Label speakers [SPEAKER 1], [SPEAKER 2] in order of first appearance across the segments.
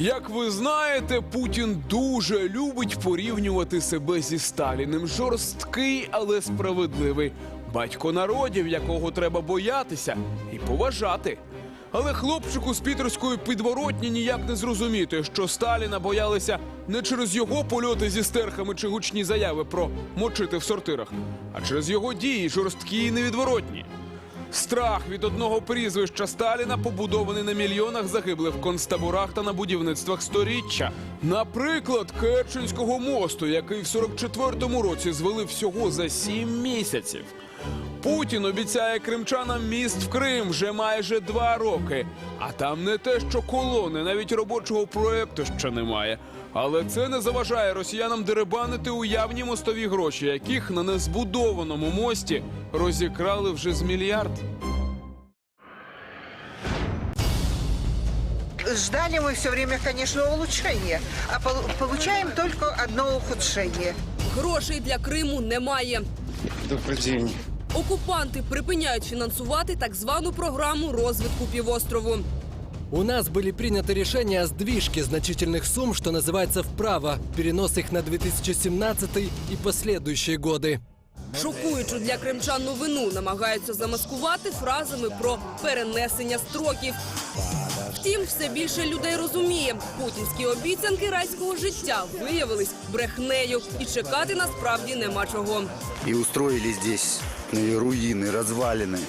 [SPEAKER 1] Як ви знаєте, Путін дуже любить порівнювати себе зі Сталіним. Жорсткий, але справедливий. Батько народів, якого треба боятися і поважати. Але хлопчику з пітерської підворотні ніяк не зрозуміти, що Сталіна боялися не через його польоти зі стерхами чи гучні заяви про мочити в сортирах, а через його дії жорсткі і невідворотні. Страх від одного прізвища Сталіна побудований на мільйонах загиблих в концтаборах та на будівництвах сторіччя. Наприклад, Керченського мосту, який в 44-му році звели всього за сім місяців. Путін обіцяє кримчанам міст в Крим вже майже два роки. А там не те, що колони, навіть робочого проекту ще немає. Але це не заважає росіянам деребанити уявні мостові гроші, яких на незбудованому мості розікрали вже з мільярд.
[SPEAKER 2] Ждали мы все время, конечно, улучшения, а пол- получаем только одно ухудшение.
[SPEAKER 3] Грошей для Криму немає.
[SPEAKER 4] Добрый день.
[SPEAKER 3] Окупанти припиняють фінансувати так звану програму розвитку півострову.
[SPEAKER 5] У нас были приняты решения о сдвижке значительных сумм, что называется вправо, перенос их на 2017 и последующие годы.
[SPEAKER 3] Шокуючу для кримчан новину намагаються замаскувати фразами про перенесення строків. Втім, все більше людей розуміє, путінські обіцянки райського життя виявились брехнею, і чекати насправді нема чого.
[SPEAKER 4] И устроили здесь ну, руины, развалины.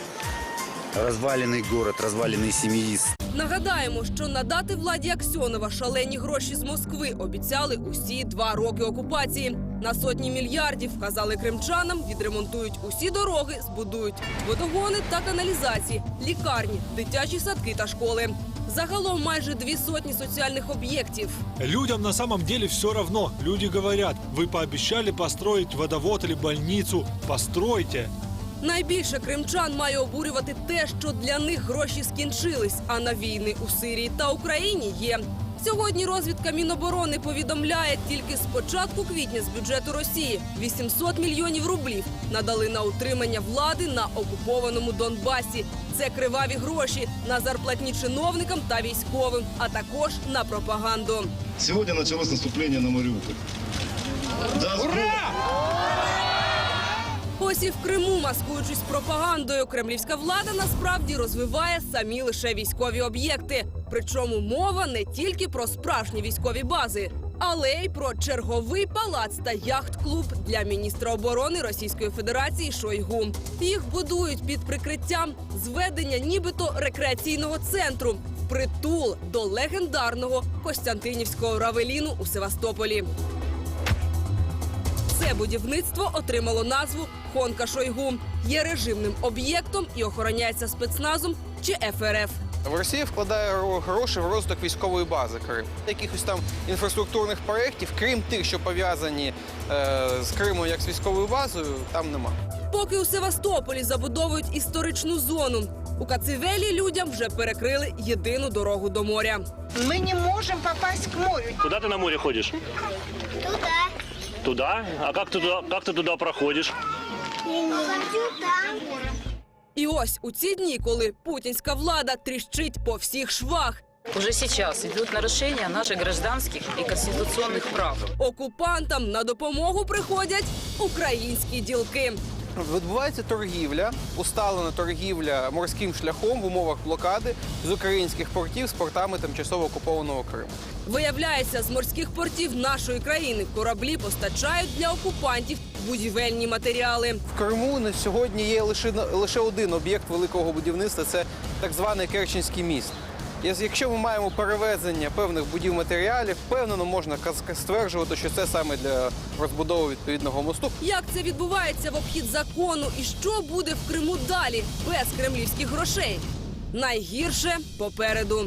[SPEAKER 4] Разваленный город, разваленный семьи.
[SPEAKER 3] Нагадаємо, що надати владі Аксьонова шалені гроші з Москви обіцяли усі два роки окупації. На сотні мільярдів вказали кримчанам, відремонтують усі дороги, збудують водогони та каналізації, лікарні, дитячі садки та школи. Загалом майже дві сотні соціальних об'єктів.
[SPEAKER 6] Людям на самом деле все равно. Люди говорят, вы пообещали построить водовод или больницу, постройте.
[SPEAKER 3] Найбільше кримчан має обурювати те, що для них гроші скінчились, а на війни у Сирії та Україні є. Сьогодні розвідка Міноборони повідомляє, тільки з початку квітня з бюджету Росії 800 мільйонів рублів надали на утримання влади на окупованому Донбасі. Це криваві гроші на зарплатні чиновникам та військовим, а також на пропаганду.
[SPEAKER 7] Сегодня началось наступление на Мариуполь. Даст Бог,
[SPEAKER 3] Ось і в Криму, маскуючись пропагандою, кремлівська влада насправді розвиває самі лише військові об'єкти. Причому мова не тільки про справжні військові бази, але й про черговий палац та яхт-клуб для міністра оборони Російської Федерації Шойгу. Їх будують під прикриттям зведення, нібито рекреаційного центру, притул до легендарного Костянтинівського равеліну у Севастополі. Це будівництво отримало назву Хонка Шойгу. Є режимним об'єктом і охороняється спецназом чи ФРФ.
[SPEAKER 8] В Росія вкладає гроші в розвиток військової бази Крим. Якихось там інфраструктурних проєктів, крім тих, що пов'язані е, з Кримом як з військовою базою, там нема.
[SPEAKER 3] Поки у Севастополі забудовують історичну зону. У Кацивелі людям вже перекрили єдину дорогу до моря.
[SPEAKER 2] Мы не можем попасть к морю.
[SPEAKER 9] Куда ты на море ходишь?
[SPEAKER 10] Туда.
[SPEAKER 9] Туда? А как ты туда, как ты туда проходишь?
[SPEAKER 10] Там.
[SPEAKER 3] І ось у ці дні, коли путінська влада тріщить по всіх швах,
[SPEAKER 11] Уже сейчас идут нарушения наших гражданских и конституционных прав.
[SPEAKER 3] окупантам на допомогу приходять українські ділки.
[SPEAKER 8] Відбувається торгівля, усталена торгівля морським шляхом в умовах блокади з українських портів з портами тимчасово окупованого Криму.
[SPEAKER 3] Виявляється, з морських портів нашої країни кораблі постачають для окупантів будівельні матеріали.
[SPEAKER 8] В Криму на сьогодні є лише лише один об'єкт великого будівництва це так званий Керченський міст. Якщо ми маємо перевезення певних будів матеріалів, впевнено можна стверджувати, що це саме для розбудови відповідного мосту.
[SPEAKER 3] Як це відбувається в обхід закону і що буде в Криму далі без кремлівських грошей? Найгірше попереду.